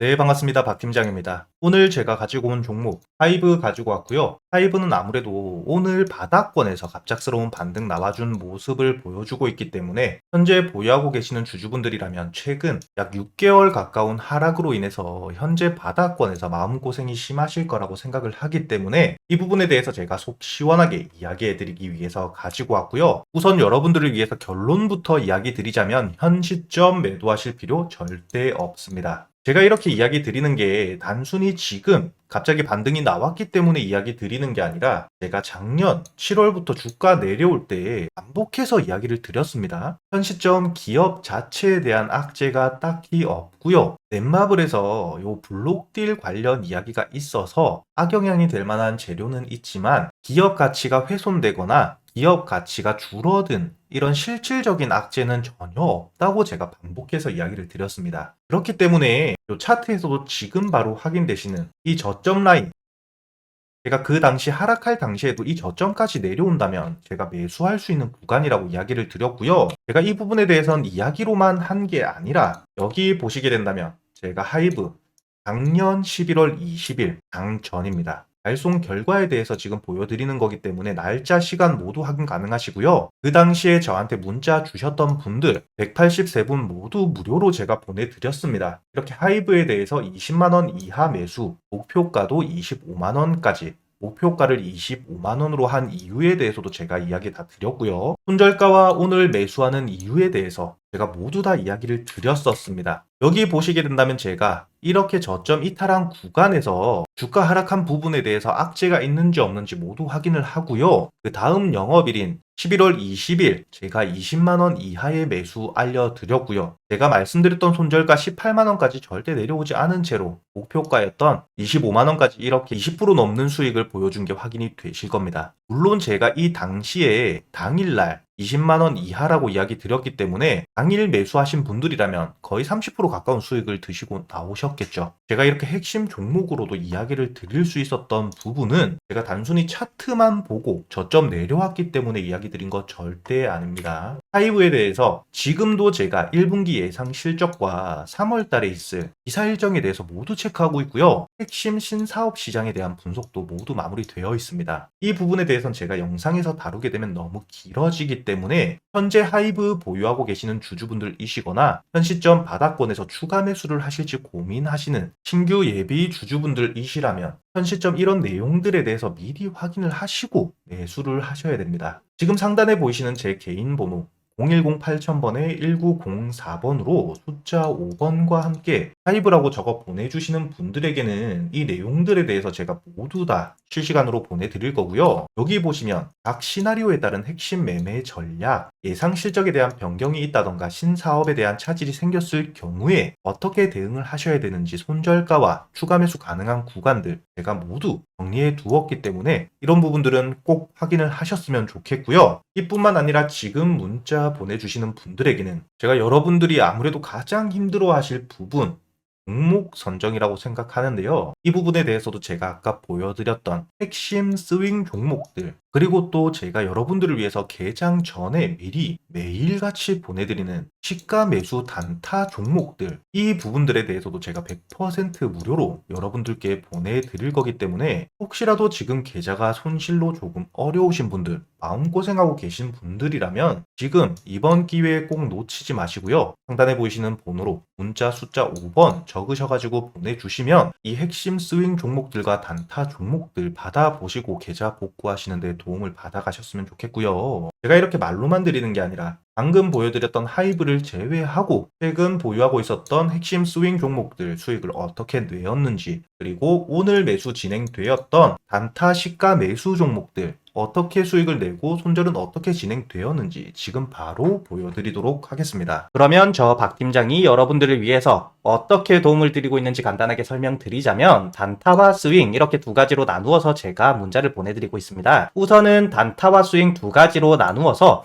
네, 반갑습니다. 박 팀장입니다. 오늘 제가 가지고 온 종목 하이브 가지고 왔고요. 하이브는 아무래도 오늘 바닥권에서 갑작스러운 반등 나와준 모습을 보여주고 있기 때문에 현재 보유하고 계시는 주주분들이라면 최근 약 6개월 가까운 하락으로 인해서 현재 바닥권에서 마음고생이 심하실 거라고 생각을 하기 때문에 이 부분에 대해서 제가 속 시원하게 이야기해 드리기 위해서 가지고 왔고요. 우선 여러분들을 위해서 결론부터 이야기 드리자면 현 시점 매도하실 필요 절대 없습니다. 제가 이렇게 이야기 드리는 게 단순히 지금 갑자기 반등이 나왔기 때문에 이야기 드리는 게 아니라 제가 작년 7월부터 주가 내려올 때 반복해서 이야기를 드렸습니다. 현 시점 기업 자체에 대한 악재가 딱히 없고요. 넷마블에서 요 블록딜 관련 이야기가 있어서 악영향이 될 만한 재료는 있지만 기업 가치가 훼손되거나 기업 가치가 줄어든 이런 실질적인 악재는 전혀 없다고 제가 반복해서 이야기를 드렸습니다. 그렇기 때문에 이 차트에서도 지금 바로 확인되시는 이 저점 라인 제가 그 당시 하락할 당시에도 이 저점까지 내려온다면 제가 매수할 수 있는 구간이라고 이야기를 드렸고요. 제가 이 부분에 대해서는 이야기로만 한 게 아니라 여기 보시게 된다면 제가 하이브 작년 11월 20일 당전입니다. 발송 결과에 대해서 지금 보여드리는 거기 때문에 날짜, 시간 모두 확인 가능하시고요. 그 당시에 저한테 문자 주셨던 분들 183분 모두 무료로 제가 보내드렸습니다. 이렇게 하이브에 대해서 20만원 이하 매수, 목표가도 25만원까지 목표가를 25만원으로 한 이유에 대해서도 제가 이야기 다 드렸고요. 손절가와 오늘 매수하는 이유에 대해서 제가 모두 다 이야기를 드렸었습니다. 여기 보시게 된다면 제가 이렇게 저점 이탈한 구간에서 주가 하락한 부분에 대해서 악재가 있는지 없는지 모두 확인을 하고요. 그 다음 영업일인 11월 20일 제가 20만원 이하의 매수 알려드렸고요. 제가 말씀드렸던 손절가 18만원까지 절대 내려오지 않은 채로 목표가였던 25만원까지 이렇게 20% 넘는 수익을 보여준 게 확인이 되실 겁니다. 물론 제가 이 당시에 당일날 20만원 이하라고 이야기 드렸기 때문에 당일 매수하신 분들이라면 거의 30% 가까운 수익을 드시고 나오셨겠죠. 제가 이렇게 핵심 종목으로도 이야기를 드릴 수 있었던 부분은 제가 단순히 차트만 보고 저점 내려왔기 때문에 이야기 드린 거 절대 아닙니다. 하이브에 대해서 지금도 제가 1분기 예상 실적과 3월 달에 있을 기사 일정에 대해서 모두 체크하고 있고요. 핵심 신사업 시장에 대한 분석도 모두 마무리되어 있습니다. 이 부분에 대해서는 제가 영상에서 다루게 되면 너무 길어지기 때문에 현재 하이브 보유하고 계시는 주주분들이시거나 현 시점 바닥권에서 추가 매수를 하실지 고민하시는 신규 예비 주주분들이시라면 현 시점 이런 내용들에 대해서 미리 확인을 하시고 매수를 하셔야 됩니다. 지금 상단에 보이시는 제 개인 번호 010-8000번에 1904번으로 숫자 5번과 함께 하이브라고 적어 보내주시는 분들에게는 이 내용들에 대해서 제가 모두 다 실시간으로 보내드릴 거고요. 여기 보시면 각 시나리오에 따른 핵심 매매 전략, 예상 실적에 대한 변경이 있다던가 신사업에 대한 차질이 생겼을 경우에 어떻게 대응을 하셔야 되는지 손절가와 추가 매수 가능한 구간들 제가 모두 정리해 두었기 때문에 이런 부분들은 꼭 확인을 하셨으면 좋겠고요. 이뿐만 아니라 지금 문자 보내주시는 분들에게는 제가 여러분들이 아무래도 가장 힘들어 하실 부분 종목 선정이라고 생각하는데요. 이 부분에 대해서도 제가 아까 보여드렸던 핵심 스윙 종목들 그리고 또 제가 여러분들을 위해서 개장 전에 미리 매일같이 보내드리는 시가 매수 단타 종목들 이 부분들에 대해서도 제가 100% 무료로 여러분들께 보내드릴 거기 때문에 혹시라도 지금 계좌가 손실로 조금 어려우신 분들 마음고생하고 계신 분들이라면 지금 이번 기회에 꼭 놓치지 마시고요. 상단에 보이시는 번호로 문자 숫자 5번 적으셔가지고 보내주시면 이 핵심 스윙 종목들과 단타 종목들 받아보시고 계좌 복구하시는 데 도움을 받아가셨으면 좋겠고요. 제가 이렇게 말로만 드리는 게 아니라 방금 보여드렸던 하이브를 제외하고 최근 보유하고 있었던 핵심 스윙 종목들 수익을 어떻게 내었는지 그리고 오늘 매수 진행되었던 단타 시가 매수 종목들 어떻게 수익을 내고 손절은 어떻게 진행되었는지 지금 바로 보여드리도록 하겠습니다. 그러면 저 박 팀장이 여러분들을 위해서 어떻게 도움을 드리고 있는지 간단하게 설명드리자면 단타와 스윙 이렇게 두 가지로 나누어서 제가 문자를 보내드리고 있습니다. 우선은 단타와 스윙 두 가지로 나누어서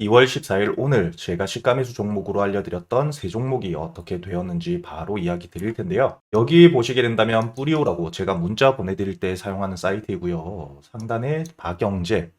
2월 14일 오늘 제가 시가 매수 종목으로 알려드렸던 세 종목이 어떻게 되었는지 바로 이야기 드릴 텐데요. 여기 보시게 된다면 뿌리오라고 제가 문자 보내드릴 때 사용하는 사이트이고요. 상단에 박영재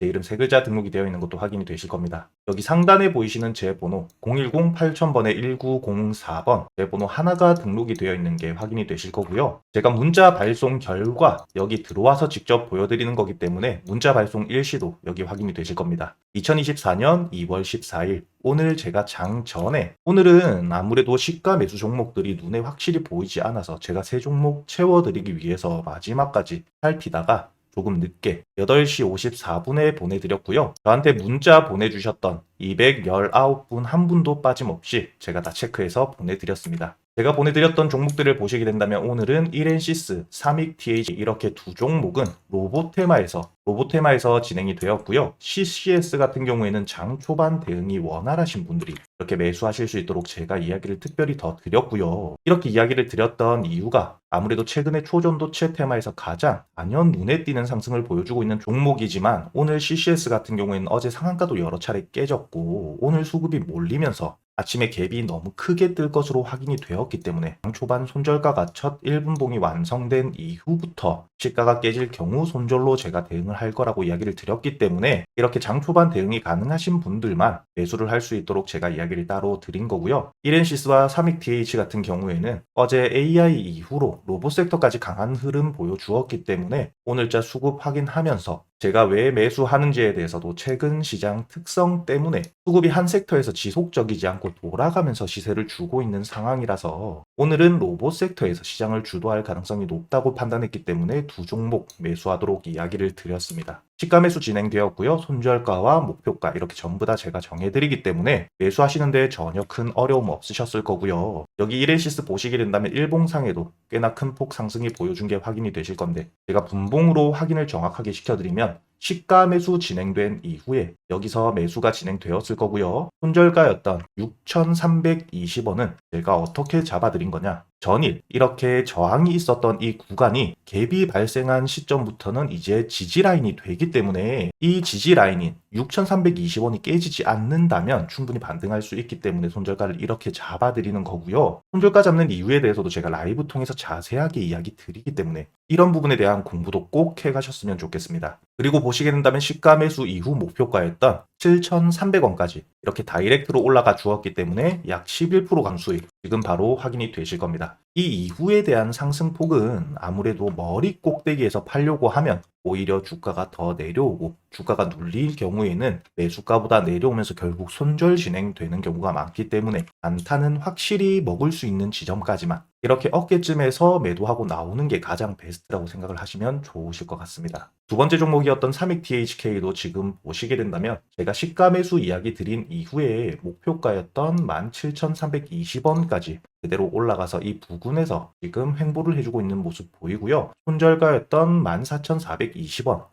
제 이름 세 글자 등록이 되어 있는 것도 확인이 되실 겁니다. 여기 상단에 보이시는 제 번호 010-8000번에 1904번 제 번호 하나가 등록이 되어 있는 게 확인이 되실 거고요. 제가 문자 발송 결과 여기 들어와서 직접 보여드리는 거기 때문에 문자 발송 일시도 여기 확인이 되실 겁니다. 2024년 2월 14일 오늘 제가 장 전에 오늘은 아무래도 시가 매수 종목들이 눈에 확실히 보이지 않아서 제가 세 종목 채워드리기 위해서 마지막까지 살피다가 조금 늦게 8시 54분에 보내드렸고요. 저한테 문자 보내주셨던 219분 한 분도 빠짐없이 제가 다 체크해서 보내드렸습니다. 제가 보내드렸던 종목들을 보시게 된다면 오늘은 1엔시스, 사믹 TH 이렇게 두 종목은 로보테마에서 로보테마에서 진행이 되었고요. CCS 같은 경우에는 장 초반 대응이 원활하신 분들이 이렇게 매수하실 수 있도록 제가 이야기를 특별히 더 드렸고요. 이렇게 이야기를 드렸던 이유가 아무래도 최근에 초전도체 테마에서 가장 단연 눈에 띄는 상승을 보여주고 있는 종목이지만 오늘 CCS 같은 경우에는 어제 상한가도 여러 차례 깨졌고 오늘 수급이 몰리면서 아침에 갭이 너무 크게 뜰 것으로 확인이 되었기 때문에 장 초반 손절가가 첫 1분봉이 완성된 이후부터 시가가 깨질 경우 손절로 제가 대응을 할 거라고 이야기를 드렸기 때문에 이렇게 장 초반 대응이 가능하신 분들만 매수를 할 수 있도록 제가 이야기를 따로 드린 거고요. 1엔시스와 사믹 TH 같은 경우에는 어제 AI 이후로 로봇 섹터까지 강한 흐름 보여주었기 때문에 오늘자 수급 확인하면서 제가 왜 매수하는지에 대해서도 최근 시장 특성 때문에 수급이 한 섹터에서 지속적이지 않고 돌아가면서 시세를 주고 있는 상황이라서 오늘은 로봇 섹터에서 시장을 주도할 가능성이 높다고 판단했기 때문에 두 종목 매수하도록 이야기를 드렸습니다. 시가 매수 진행되었고요. 손절가와 목표가 이렇게 전부 다 제가 정해드리기 때문에 매수하시는데 전혀 큰 어려움 없으셨을 거고요. 여기 1엔시스 보시게 된다면 일봉상에도 꽤나 큰 폭 상승이 보여준 게 확인이 되실 건데 제가 분봉으로 확인을 정확하게 시켜드리면 시가 매수 진행된 이후에 여기서 매수가 진행되었을 거고요. 손절가였던 6,320원은 제가 어떻게 잡아드린 거냐? 전일 이렇게 저항이 있었던 이 구간이 갭이 발생한 시점부터는 이제 지지 라인이 되기 때문에 이 지지 라인인 6,320원이 깨지지 않는다면 충분히 반등할 수 있기 때문에 손절가를 이렇게 잡아드리는 거고요. 손절가 잡는 이유에 대해서도 제가 라이브 통해서 자세하게 이야기 드리기 때문에 이런 부분에 대한 공부도 꼭 해가셨으면 좋겠습니다. 그리고 보시게 된다면 시가 매수 이후 목표가였던 7,300원까지 이렇게 다이렉트로 올라가 주었기 때문에 약 11% 강수익 지금 바로 확인이 되실 겁니다. 이 이후에 대한 상승폭은 아무래도 머리 꼭대기에서 팔려고 하면 오히려 주가가 더 내려오고 주가가 눌릴 경우에는 매수가보다 내려오면서 결국 손절 진행되는 경우가 많기 때문에 안타는 확실히 먹을 수 있는 지점까지만 이렇게 어깨쯤에서 매도하고 나오는 게 가장 베스트라고 생각을 하시면 좋으실 것 같습니다. 두 번째 종목이었던 사믹 THK도 지금 보시게 된다면 제가 시가 매수 이야기 드린 이후에 목표가였던 17,320원까지 그대로 올라가서 이 부근에서 지금 횡보를 해주고 있는 모습 보이고요. 손절가였던 14,420원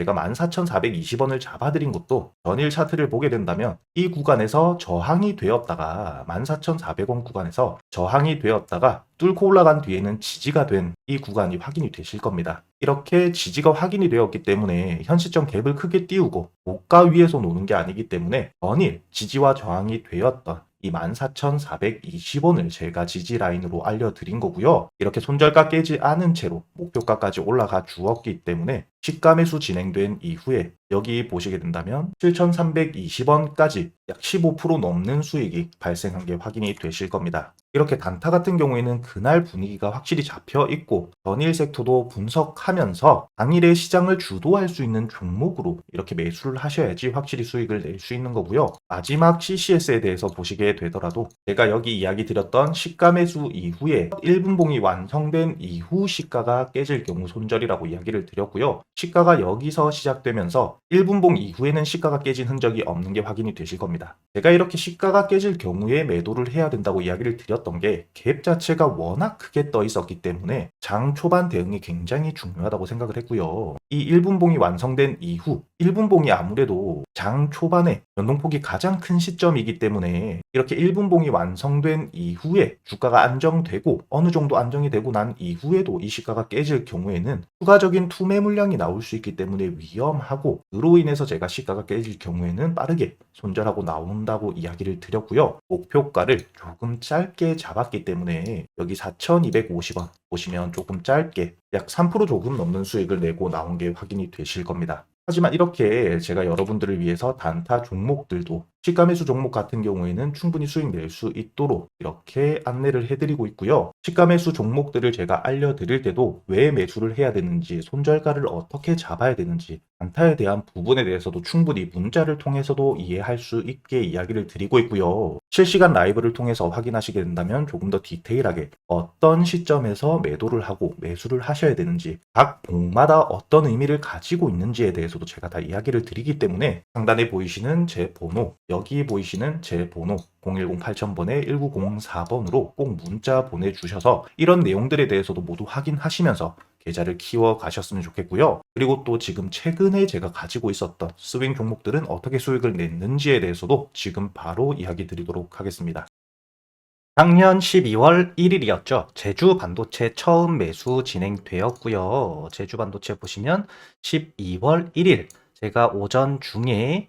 제가 14,420원을 잡아드린 것도 전일 차트를 보게 된다면 이 구간에서 저항이 되었다가 14,400원 구간에서 저항이 되었다가 뚫고 올라간 뒤에는 지지가 된 이 구간이 확인이 되실 겁니다. 이렇게 지지가 확인이 되었기 때문에 현 시점 갭을 크게 띄우고 고가 위에서 노는 게 아니기 때문에 전일 지지와 저항이 되었던 이 14,420원을 제가 지지 라인으로 알려드린 거고요. 이렇게 손절가 깨지 않은 채로 목표가까지 올라가 주었기 때문에 시가 매수 진행된 이후에 여기 보시게 된다면 7,320원까지 약 15% 넘는 수익이 발생한 게 확인이 되실 겁니다. 이렇게 단타 같은 경우에는 그날 분위기가 확실히 잡혀 있고 전일 섹터도 분석하면서 당일의 시장을 주도할 수 있는 종목으로 이렇게 매수를 하셔야지 확실히 수익을 낼 수 있는 거고요. 마지막 CCS에 대해서 보시게 되더라도 제가 여기 이야기 드렸던 시가 매수 이후에 1분봉이 완성된 이후 시가가 깨질 경우 손절이라고 이야기를 드렸고요. 시가가 여기서 시작되면서 1분봉 이후에는 시가가 깨진 흔적이 없는 게 확인이 되실 겁니다. 제가 이렇게 시가가 깨질 경우에 매도를 해야 된다고 이야기를 드렸던 게 갭 자체가 워낙 크게 떠 있었기 때문에 장 초반 대응이 굉장히 중요하다고 생각을 했고요. 이 1분봉이 완성된 이후 1분봉이 아무래도 장 초반에 연동폭이 가장 큰 시점이기 때문에 이렇게 1분봉이 완성된 이후에 주가가 안정되고 어느 정도 안정이 되고 난 이후에도 이 시가가 깨질 경우에는 추가적인 투매 물량이 나올 수 있기 때문에 위험하고 그로 인해서 제가 시가가 깨질 경우에는 빠르게 손절하고 나온다고 이야기를 드렸고요. 목표가를 조금 짧게 잡았기 때문에 여기 4,250원 보시면 조금 짧게 약 3% 조금 넘는 수익을 내고 나온 게 확인이 되실 겁니다. 하지만 이렇게 제가 여러분들을 위해서 단타 종목들도 시가 매수 종목 같은 경우에는 충분히 수익 낼 수 있도록 이렇게 안내를 해드리고 있고요. 시가 매수 종목들을 제가 알려드릴 때도 왜 매수를 해야 되는지, 손절가를 어떻게 잡아야 되는지, 단타에 대한 부분에 대해서도 충분히 문자를 통해서도 이해할 수 있게 이야기를 드리고 있고요. 실시간 라이브를 통해서 확인하시게 된다면 조금 더 디테일하게 어떤 시점에서 매도를 하고 매수를 하셔야 되는지, 각 봉마다 어떤 의미를 가지고 있는지에 대해서도 제가 다 이야기를 드리기 때문에 상단에 보이시는 제 번호, 여기 보이시는 제 번호 010-8000번에 1904번으로 꼭 문자 보내주셔서 이런 내용들에 대해서도 모두 확인하시면서 계좌를 키워 가셨으면 좋겠고요. 그리고 또 지금 최근에 제가 가지고 있었던 스윙 종목들은 어떻게 수익을 냈는지에 대해서도 지금 바로 이야기 드리도록 하겠습니다. 작년 12월 1일이었죠. 제주 반도체 처음 매수 진행되었고요. 제주 반도체 보시면 12월 1일 제가 오전 중에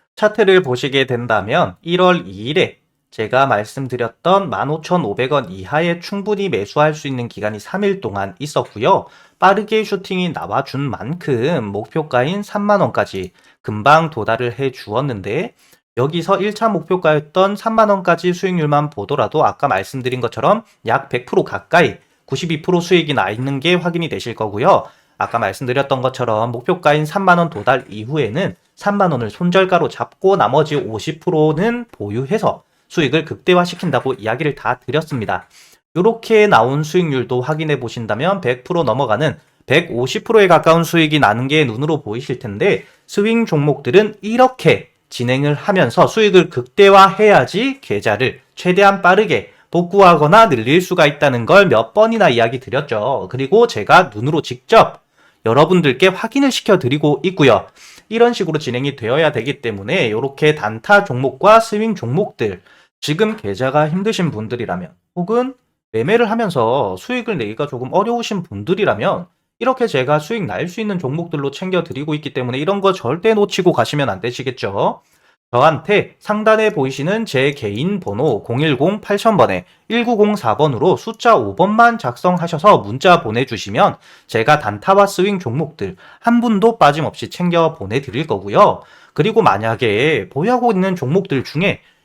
차트를 보시게 된다면 1월 2일에 제가 말씀드렸던 15,500원 이하에 충분히 매수할 수 있는 기간이 3일 동안 있었고요. 빠르게 슈팅이 나와준 만큼 목표가인 3만원까지 금방 도달을 해 주었는데 여기서 1차 목표가였던 3만원까지 수익률만 보더라도 아까 말씀드린 것처럼 약 100% 가까이 92% 수익이 나 있는 게 확인이 되실 거고요. 아까 말씀드렸던 것처럼 목표가인 3만원 도달 이후에는 3만원을 손절가로 잡고 나머지 50%는 보유해서 수익을 극대화시킨다고 이야기를 다 드렸습니다. 이렇게 나온 수익률도 확인해 보신다면 100% 넘어가는 150%에 가까운 수익이 나는 게 눈으로 보이실 텐데 스윙 종목들은 이렇게 진행을 하면서 수익을 극대화해야지 계좌를 최대한 빠르게 복구하거나 늘릴 수가 있다는 걸 몇 번이나 이야기 드렸죠. 그리고 제가 눈으로 직접 여러분들께 확인을 시켜 드리고 있고요. 이런 식으로 진행이 되어야 되기 때문에 이렇게 단타 종목과 스윙 종목들 지금 계좌가 힘드신 분들이라면 혹은 매매를 하면서 수익을 내기가 조금 어려우신 분들이라면 이렇게 제가 수익 날 수 있는 종목들로 챙겨 드리고 있기 때문에 이런 거 절대 놓치고 가시면 안 되시겠죠. 저한테 상단에 보이시는 제 개인 번호 010-8000번에 1904번으로 숫자 5번만 작성하셔서 문자 보내주시면 제가 단타와 스윙 종목들 한 분도 빠짐없이 챙겨 보내드릴 거고요. 그리고 만약에 보유하고 있는 종목들 중에